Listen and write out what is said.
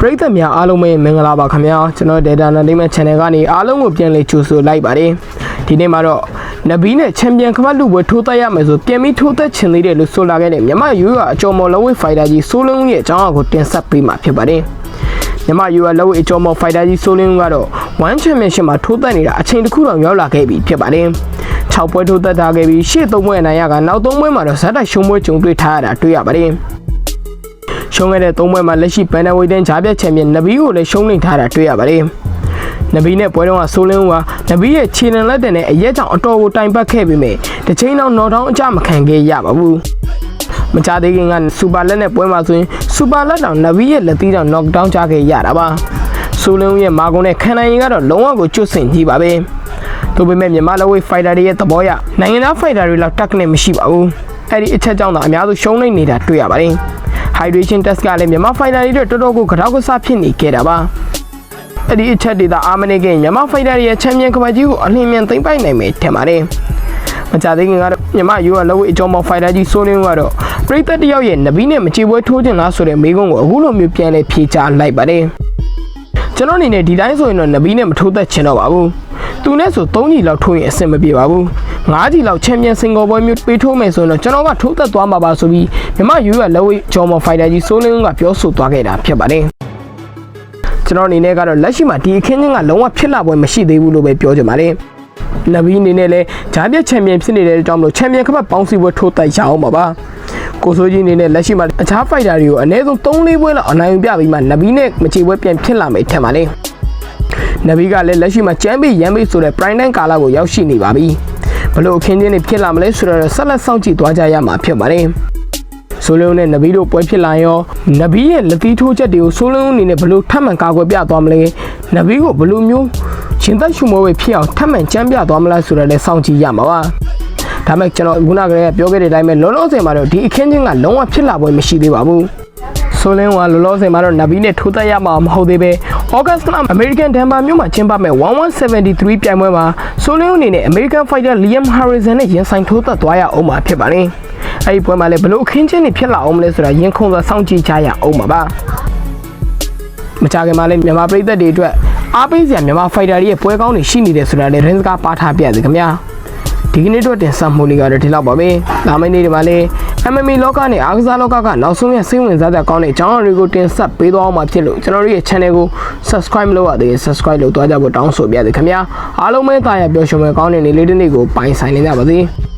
ပရိသတ်များအားလုံးပဲမင်္ဂလာပါခင်ဗျာကျွန်တော် Data Entertainment Channel ကနေအားလုံးကိုပြန်လည်ကြိုဆိုလိုက်ပါတယ်ဒီနေ့မှာတော့နဘီနဲ့ချန်ပီယံကမ္ဘာလူပွဲထိုးသက်ရမယ်ဆိုပြန်ပြီးထိုးသက်ချင်သေးတယ်လို့ဆိုလာခဲ့တဲ့မြန်မာယူရအကျော်မော်လဝိဖိုင်တာကြီးဆိုးလုံးရဲ့အကြောင်းအရာကိုတင်ဆက်ပေးမှာဖြစ်ပါတယ်မြန်မာယူရလဝိအကျော်မော်ဖိုင်တာကြီးဆိုးလုံးကတော့1 Championship မှာထိုးသက်နေတာအချိန်တစ်ခုတော့ရောက်လာခဲ့ပြီဖြစ်ပါတယ်6ပွဲထိုးသက်ထားခဲ့ပြီးရှေ့3ပွဲအနိုင်ရကနောက်3ပွဲမှာတော့ဇက်တိုက်ရှုံးပွဲကြုံတွေ့ထားရတာတွေ့ရပါတယ် ရှုံးခဲ့တဲ့၃ပွဲမှာလက်ရှိဘန်နဝေဒန်ဂျာပြတ်ချန်ပီယံနဘီကိုလည်းရှုံးနေထားတာတွေ့ရပါတယ်။နဘီနဲ့ပွဲတော်ကဆိုလင်းဦးကနဘီရဲ့ခြေနံလက်တင်နဲ့အရက်ကြောင့်အတော်ကိုတိုင်ပတ်ခဲ့ပြီးမြဲတစ်ချိန်တော့နော်တောင်းအကြမခံခဲ့ရပါဘူး။မကြသေးခင်ကစူပါလက်နဲ့ပွဲမှာဆိုရင်စူပါလက်တောင်နဘီရဲ့လက်သီးတောင် knock down ချခဲ့ရတာပါ။ဆိုလင်းဦးရဲ့မာကုံနဲ့ခံနိုင်ရင်ကတော့လုံးဝကိုကျွတ်ဆင်ကြီးပါပဲ။ဒါပေမဲ့မြန်မာလက်ဝဲဖိုက်တာတွေရဲ့သဘောရနိုင်ငံသားဖိုက်တာတွေလောက်တက်ကနေမရှိပါဘူး။အဲ့ဒီအချက်ကြောင့်သာအများစုရှုံးနေနေတာတွေ့ရပါတယ်။ hydration test ကလည်းမြန်မာ fighter တွေအတွက်တော်တော်ကိုကြောက်ကစားဖြစ်နေခဲ့တာပါအဲ့ဒီအချက်တွေသာအာမနေခင်မြန်မာ fighter တွေရဲ့ချန်ပီယံကမ္ဘာကြီးကိုအလင်းမြန်သိမ်းပိုက်နိုင်မယ်ထင်ပါတယ်မကြသေးခင်ကတော့မြန်မာယူရလက်ဝဲအကျော်မော် fighter ကြီးဆိုလင်းကတော့ပရိသတ်တယောက်ရဲ့နဘီနဲ့မချေပွဲထိုးချင်လားဆိုတဲ့မေးခွန်းကိုအခုလိုမျိုးပြန်လဲဖြေချလိုက်ပါတယ်ကျွန်တော်အနေနဲ့ဒီတိုင်းဆိုရင်တော့နဘီနဲ့မထိုးသက်ချင်တော့ပါဘူးသူနဲ့ဆို3ကြီးလောက်ထိုးရင်အဆင်မပြေပါဘူး 9ကြီးလောက်ချန်ပီယံစင်ကာပူမျိုးပေးထိုးမယ်ဆိုရင်တော့ကျွန်တော်ကထိုးသက်သွားမှာပါဆိုပြီးမြမယူရလက်ဝဲဂျော်မော်ဖိုင်တာကြီးဆိုးလင်းကပြောဆိုသွားခဲ့တာဖြစ်ပါတယ်ကျွန်တော်အနေနဲ့ကတော့လက်ရှိမှာဒီအခင်းချင်းကလုံးဝဖြစ်လာပွဲမရှိသေးဘူးလို့ပဲပြောချင်ပါတယ်နဗီအနေနဲ့လည်းဂျားပြတ်ချန်ပီယံဖြစ်နေတဲ့အကြောင်းလို့ချန်ပီယံခပတ်ပေါင်းစီပွဲထိုးတိုက်ရအောင်ပါပါကိုဆိုကြီးအနေနဲ့လက်ရှိမှာအခြားဖိုက်တာတွေကိုအနည်းဆုံး3-4ပွဲလောက်အနိုင်ယူပြပြီးမှနဗီနဲ့မချေပွဲပြန်ဖြစ်လာမယ်ထင်ပါတယ်နဗီကလည်းလက်ရှိမှာချမ်းပီရမ်းပီဆိုတဲ့ prime time ကာလကိုရောက်ရှိနေပါပြီ ဘလို့အခင်းချင်းတွေဖြစ်လာမလဲဆိုတော့ဆက်လက်စောင့်ကြည့်သွားကြရမှာဖြစ်ပါတယ်ဆိုလုံးနဲ့နဗီတို့ပွဲဖြစ်လာရောနဗီရဲ့လက်သီးထိုးချက်တွေကိုဆိုလုံးအနေနဲ့ဘလို့ထပ်မံကာကွယ်ပြသွားမလဲနဗီကိုဘလို့မျိုးရှင်သက်ရှုမောပဲဖြစ်အောင်ထပ်မံကြမ်းပြသွားမလားဆိုတော့လည်းစောင့်ကြည့်ရမှာပါဒါမဲ့ကျွန်တော်ခုနကတည်းကပြောခဲ့တဲ့အတိုင်းပဲလောလောဆယ်မှာတော့ဒီအခင်းချင်းကလုံးဝဖြစ်လာပွဲမရှိသေးပါဘူး ဆိုလင်းကလောလောဆယ်မှာတော့နဗီနဲ့ထိုးသက်ရမှာမဟုတ်သေးပဲဩဂတ်စ်လအမေရိကန်ဒန်ဘာမြို့မှာကျင်းပမဲ့1173ပြိုင်ပွဲမှာဆိုလင်းအနေနဲ့အမေရိကန်ဖိုက်တာလီယမ်ဟာရီဆန်နဲ့ရင်ဆိုင်ထိုးသက်သွားရအောင်မှာဖြစ်ပါတယ်။အဲဒီပွဲမှာလည်းဘလို့အခင်းချင်းတွေဖြစ်လာအောင်မလဲဆိုတာရင်ခုန်စွာစောင့်ကြည့်ကြရအောင်ပါပါ။မကြခင်မှာလည်းမြန်မာပြည်သက်တွေအတွက်အားပေးစရာမြန်မာဖိုက်တာတွေရဲ့ပွဲကောင်းတွေရှိနေတယ်ဆိုတာလည်းရင်းစကားပါထားပြစေခင်ဗျာ။ဒီကနေ့တော့တင်ဆက်မှုလေးကတော့ဒီလောက်ပါပဲ။ဒါမယ့်နေ့ဒီမှာလည်း MMA လောကနဲ့အားကစားလောကကနောက်ဆုံးရစိတ်ဝင်စားတဲ့ကောင်းတဲ့အကြောင်းအရာတွေကိုတင်ဆက်ပေးသွားအောင်မှာဖြစ်လို့ကျွန်တော်တို့ရဲ့ channel ကို subscribe လုပ်ရသေးတယ် subscribe လုပ်သွားကြဖို့တောင်းဆိုပြရစေခင်ဗျာအားလုံးပဲတာရပျော်ရွှင်မဲ့ကောင်းတဲ့နေ့လေးတစ်နေ့ကိုပိုင်ဆိုင်နေကြပါစေ။